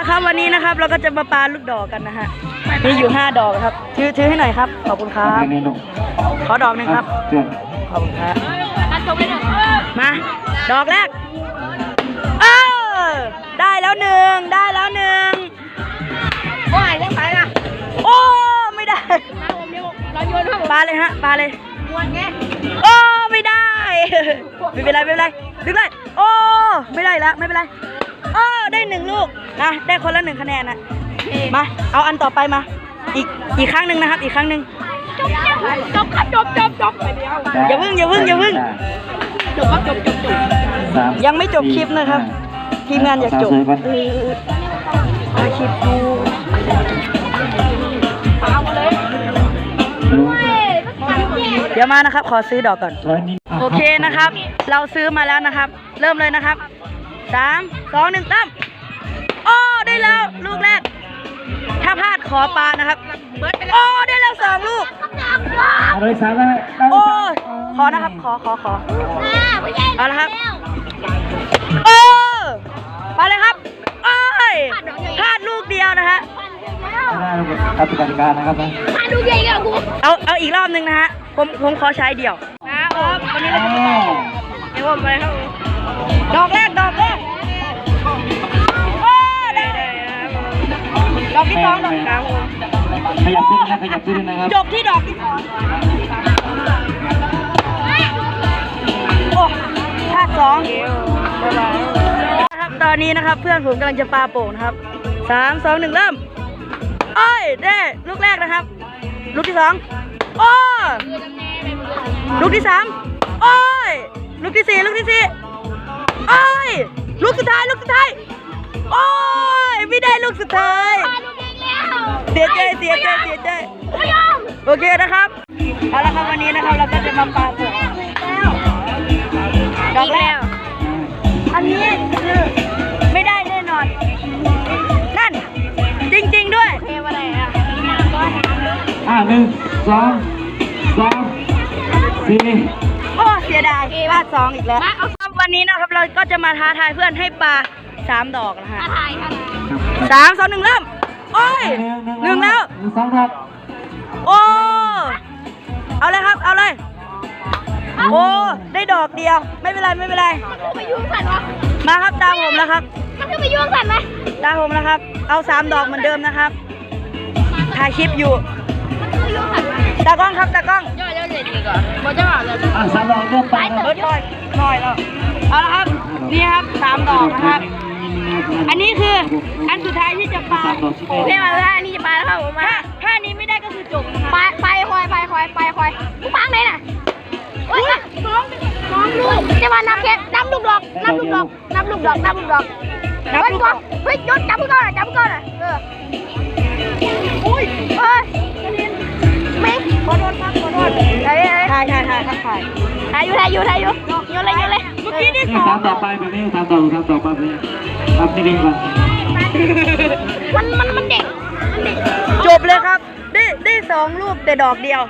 ละครับ วันนี้นะครับเราก็จะมาปาลูกดอกกันนะฮะมีอยู่ห้าดอกครับถือถือให้หน่อยครับขอบคุณครับนี่ลูกขอดอกหนึ่งครับเพื่อนขอบคุณครับมาดอกแรกเออได้แล้วหนึ่งได้แล้วหนึ่งโอ้ยยังไปนะโอ้ไม่ได้มาผมเดี๋ยวเราโยนให้ผมปาเลยฮะปาเลยมวนไงโอ้ไม่ได้ไม่เป็นไรไม่เป็นไรดึงเลยโอ้ไม่ได้แล้วไม่เป็นไร โอ้ได้หนึ่งลูกนะได้คนละหนึ่งคะแนนนะมาเอาอันต่อไปมา อีกอีกครั้งหนึ่งนะครับ อีกครั้งหนึ่งจบจบครับจบจบจบไปเดียวอย่าเพิ่งอย่าเพิ่งอย่าเพิ่งจบครับจบจบจบสามยังไม่จบคลิปนะครับ ทีมงานอยากจบสามสี่ก่อนเออเอาคลิปดูเอาเลยลูกเดี๋ยวมานะครับ ขอซื้อดอกก่อนร้อยนิดโอเคนะครับ เราซื้อมาแล้วนะครับ เริ่มเลยนะครับ สามสองหนึ่งเริ่มโอ้ได้แล้วลูกแรก ถ้าพลาดขอปลานะครับเบิร์ดไปแล้วโอ้ได้แล้วสองลูก เอาเลยสามได้ได้โอ้สามขอนะครับ ขอขอขอไม่ใช่เอาละครับโอ้ไปเลยครับโอ้ยพลาดลูกเดียวนะฮะไม่ได้ลูกครับกติกานะครับนะมาดูใหญ่กันกูเอาเอาอีกรอบหนึ่งนะฮะผมผมขอใช้เดี่ยวนะครับวันนี้เราจะมาเดี๋ยวผมไปครับ ดอกแรก ดอกแรกโอ้ได้ดอกที่สองดอกที่สามขยับขึ้นนะขยับขึ้นนะครับจบที่ดอกที่สองโอ้พลาสองครับตอนนี้นะครับเพื่อนผมกำลังจะปาโป่งนะครับสามสองหนึ่งเริ่มโอ้ยได้ลูกแรกนะครับ ลูกที่สองโอ้ลูกที่สามโอ้ยลูกที่สี่ลูกที่สี่ สุดท้ายลูกสุดท้าย โอ้ยไม่ได้ลูกสุดท้ายมาดูใหญ่แล้วเสียใจเสียใจเสียใจไม่ยอมโอเคนะครับ เอาละครับวันนี้นะครับเราก็จะมาปาโป่งดอกแรกอันนี้คือไม่ได้แน่นอน นั่น จริง ๆ ด้วยเทอะไรอะอ่าหนึ่งสองสามสี่โอ้เสียดายพลาดสองอีกแล้วครับ วันนี้นะครับเราก็จะมาท้าทายเพื่อนให้ปลาสามดอกนะฮะถ่ายค่ะสามสองหนึ่งเริ่ม โอ้ยหนึ่งแล้วหนึ่งสองครับโอ้ เอาเลยครับ เอาเลย โอ้ ได้ดอกเดียว ไม่เป็นไรไม่เป็นไรมันคือไปยุ่งสัตว์วะมาครับตามผมแล้วครับ มันคือไปยุ่งสัตว์ไหมตามผมแล้วครับ เอาสามดอกเหมือนเดิมนะครับ ถ่ายคลิปอยู่ มันคือไปยุ่งสัตว์ไหมตากล้องครับตากล้อง ย่อยเร็วเลยดีกว่าบอกจะบอกเลยอ่าสามดอกเริ่มไปนะเบิร์ดหน่อยหน่อยแล้วเอาละครับ นี่ครับสามดอกนะครับ อันนี้คืออันสุดท้ายที่จะปาสามดอกชิ้นโอเคมาแล้วนี่จะไปแล้วครับผมมาถ้าถ้านี้ไม่ได้ก็คือจบนะคไปรับไปคอยไปคอยไปคอยกูฟังไหนน่ะเฮ้ยสองสองลูกจะมานับแค่นับลูกดอกนับลูกดอกนับลูกดอกนับลูกดอกเฮ้ยก่อนเฮ้ยยศจับมือก่อนจับมือก่อนเอออุ้ ถ่ายถ่ายถ่ายครับถ่ายถ่ายอยู่ถ่ายอยู่ถ่ายอยู่โยนเลยโยนเลยเมื่อกี้นี่นี่สอสางมต่อไปแบบนี้สามต่อสามต่อไปแบบนี้ครับนิ่งๆก่อนมันมันมันเด็กมันเด็กจบเลยครับ ได้ได้สองลูกแต่ดอกเดียว